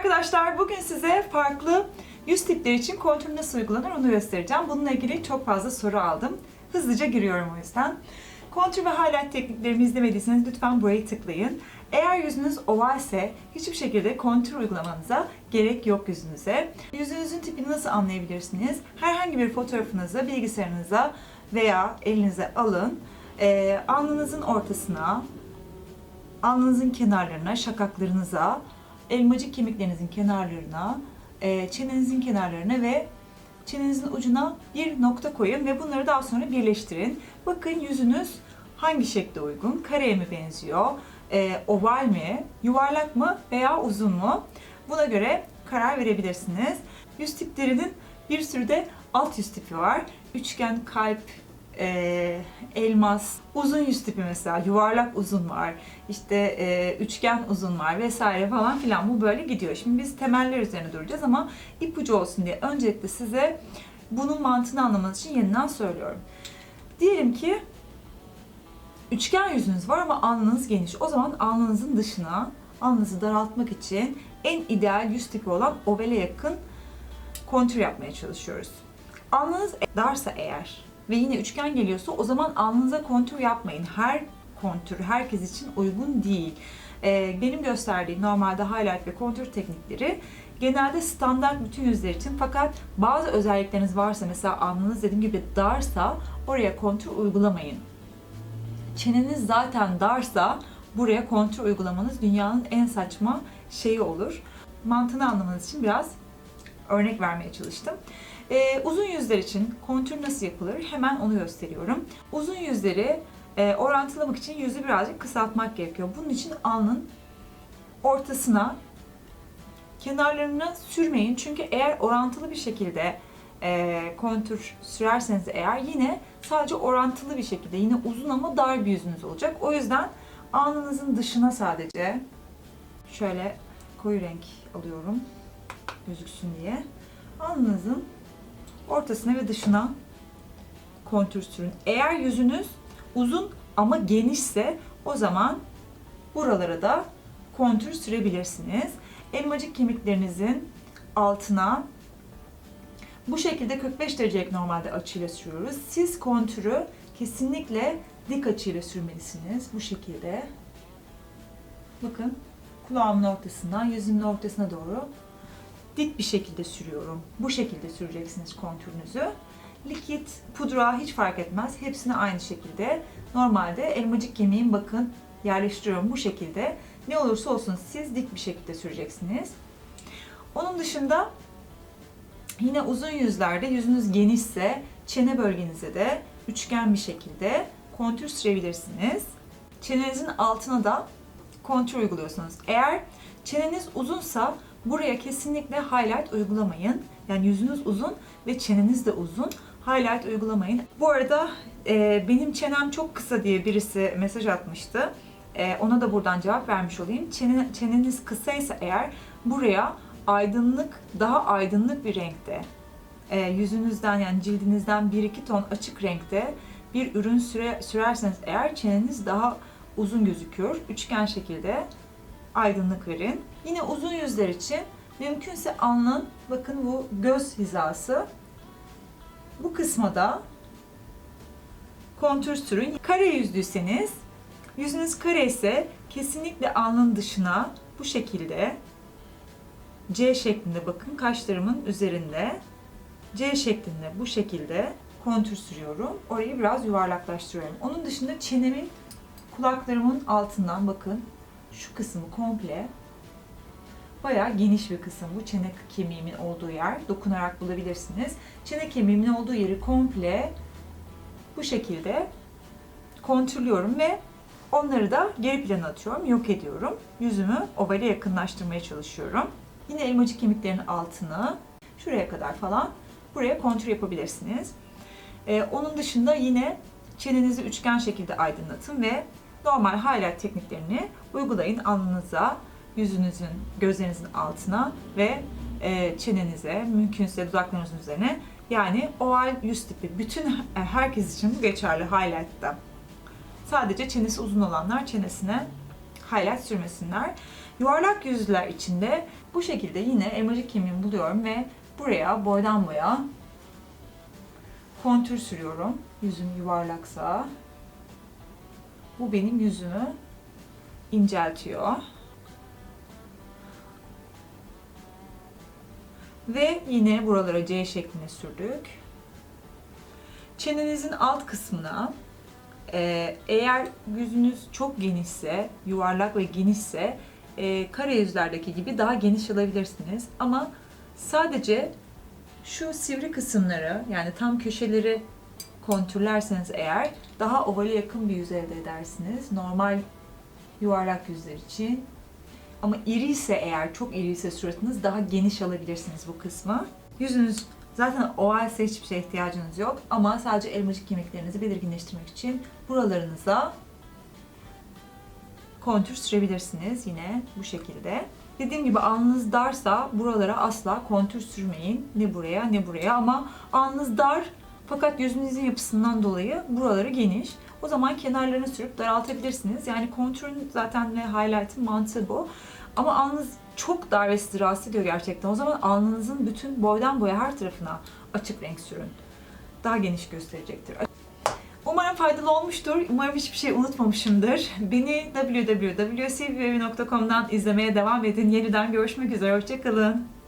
arkadaşlar bugün size farklı yüz tipleri için kontür nasıl uygulanır onu göstereceğim. Bununla ilgili çok fazla soru aldım. Hızlıca giriyorum o yüzden. Kontür ve highlight tekniklerimi izlemediyseniz lütfen burayı tıklayın. Eğer yüzünüz ovalse hiçbir şekilde kontür uygulamanıza gerek yok yüzünüze. Yüzünüzün tipini nasıl anlayabilirsiniz? Herhangi bir fotoğrafınızı bilgisayarınıza veya elinize alın. Ee, alnınızın ortasına, alnınızın kenarlarına, şakaklarınıza, elmacık kemiklerinizin kenarlarına, e, çenenizin kenarlarına ve çenenizin ucuna bir nokta koyun ve bunları daha sonra birleştirin. Bakın yüzünüz hangi şekle uygun? Kareye mi benziyor? E, oval mi? Yuvarlak mı? Veya uzun mu? Buna göre karar verebilirsiniz. Yüz tiplerinin bir sürü de alt yüz tipi var. Üçgen, kalp, e, elmas, uzun yüz tipi mesela, yuvarlak uzun var, işte e, üçgen uzun var vesaire falan filan bu böyle gidiyor. Şimdi biz temeller üzerine duracağız ama ipucu olsun diye öncelikle size bunun mantığını anlamanız için yeniden söylüyorum. Diyelim ki üçgen yüzünüz var ama alnınız geniş. O zaman alnınızın dışına alnınızı daraltmak için en ideal yüz tipi olan ovale yakın kontür yapmaya çalışıyoruz. Alnınız darsa eğer ve yine üçgen geliyorsa o zaman alnınıza kontür yapmayın. Her kontür herkes için uygun değil. Ee, benim gösterdiğim normalde highlight ve kontür teknikleri genelde standart bütün yüzler için fakat bazı özellikleriniz varsa mesela alnınız dediğim gibi darsa oraya kontür uygulamayın. Çeneniz zaten darsa buraya kontür uygulamanız dünyanın en saçma şeyi olur. Mantığını anlamanız için biraz örnek vermeye çalıştım. Ee, uzun yüzler için kontür nasıl yapılır? Hemen onu gösteriyorum. Uzun yüzleri e, orantılamak için yüzü birazcık kısaltmak gerekiyor. Bunun için alnın ortasına kenarlarına sürmeyin. Çünkü eğer orantılı bir şekilde e, kontür sürerseniz eğer yine sadece orantılı bir şekilde yine uzun ama dar bir yüzünüz olacak. O yüzden alnınızın dışına sadece şöyle koyu renk alıyorum gözüksün diye. Alnınızın ortasına ve dışına kontür sürün. Eğer yüzünüz uzun ama genişse o zaman buralara da kontür sürebilirsiniz. Elmacık kemiklerinizin altına bu şekilde 45 derecelik normalde açıyla sürüyoruz. Siz kontürü kesinlikle dik açıyla sürmelisiniz. Bu şekilde. Bakın kulağımın ortasından yüzümün ortasına doğru dik bir şekilde sürüyorum. Bu şekilde süreceksiniz kontürünüzü. Likit, pudra hiç fark etmez. Hepsini aynı şekilde. Normalde elmacık kemiğin bakın yerleştiriyorum bu şekilde. Ne olursa olsun siz dik bir şekilde süreceksiniz. Onun dışında yine uzun yüzlerde yüzünüz genişse çene bölgenize de üçgen bir şekilde kontür sürebilirsiniz. Çenenizin altına da kontür uyguluyorsunuz. Eğer çeneniz uzunsa Buraya kesinlikle highlight uygulamayın. Yani yüzünüz uzun ve çeneniz de uzun. Highlight uygulamayın. Bu arada e, benim çenem çok kısa diye birisi mesaj atmıştı. E, ona da buradan cevap vermiş olayım. Çene, çeneniz kısaysa eğer buraya aydınlık, daha aydınlık bir renkte, e, yüzünüzden yani cildinizden 1-2 ton açık renkte bir ürün süre, sürerseniz eğer çeneniz daha uzun gözüküyor. Üçgen şekilde aydınlık verin. Yine uzun yüzler için mümkünse alnın bakın bu göz hizası bu kısma da kontür sürün. Kare yüzlüyseniz yüzünüz kare ise kesinlikle alnın dışına bu şekilde C şeklinde bakın kaşlarımın üzerinde C şeklinde bu şekilde kontür sürüyorum. Orayı biraz yuvarlaklaştırıyorum. Onun dışında çenemin kulaklarımın altından bakın şu kısmı komple bayağı geniş bir kısım bu çene kemiğimin olduğu yer. Dokunarak bulabilirsiniz. Çene kemiğimin olduğu yeri komple bu şekilde kontürlüyorum ve onları da geri plana atıyorum, yok ediyorum. Yüzümü ovale yakınlaştırmaya çalışıyorum. Yine elmacık kemiklerinin altını şuraya kadar falan buraya kontür yapabilirsiniz. Ee, onun dışında yine çenenizi üçgen şekilde aydınlatın ve normal highlight tekniklerini uygulayın alnınıza, yüzünüzün, gözlerinizin altına ve e, çenenize, mümkünse dudaklarınızın üzerine. Yani oval yüz tipi. Bütün e, herkes için geçerli highlight'ta. Sadece çenesi uzun olanlar çenesine highlight sürmesinler. Yuvarlak yüzlüler içinde bu şekilde yine elmacık kemiğimi buluyorum ve buraya boydan boya kontür sürüyorum. Yüzüm yuvarlaksa. Bu benim yüzümü inceltiyor. Ve yine buralara C şeklinde sürdük. Çenenizin alt kısmına e, eğer yüzünüz çok genişse, yuvarlak ve genişse e, kare yüzlerdeki gibi daha geniş alabilirsiniz. Ama sadece şu sivri kısımları yani tam köşeleri kontürlerseniz eğer daha ovale yakın bir yüz elde edersiniz. Normal yuvarlak yüzler için. Ama iri ise eğer çok iri ise suratınız daha geniş alabilirsiniz bu kısmı. Yüzünüz zaten ovalse hiçbir şeye ihtiyacınız yok. Ama sadece elmacık kemiklerinizi belirginleştirmek için buralarınıza kontür sürebilirsiniz yine bu şekilde. Dediğim gibi alnınız darsa buralara asla kontür sürmeyin. Ne buraya ne buraya ama alnınız dar fakat yüzünüzün yapısından dolayı buraları geniş. O zaman kenarlarını sürüp daraltabilirsiniz. Yani kontürün zaten ve highlight'ın mantığı bu. Ama alnınız çok dar ve sizi rahatsız ediyor gerçekten. O zaman alnınızın bütün boydan boya her tarafına açık renk sürün. Daha geniş gösterecektir. Umarım faydalı olmuştur. Umarım hiçbir şey unutmamışımdır. Beni www.cvbevi.com'dan izlemeye devam edin. Yeniden görüşmek üzere. Hoşçakalın.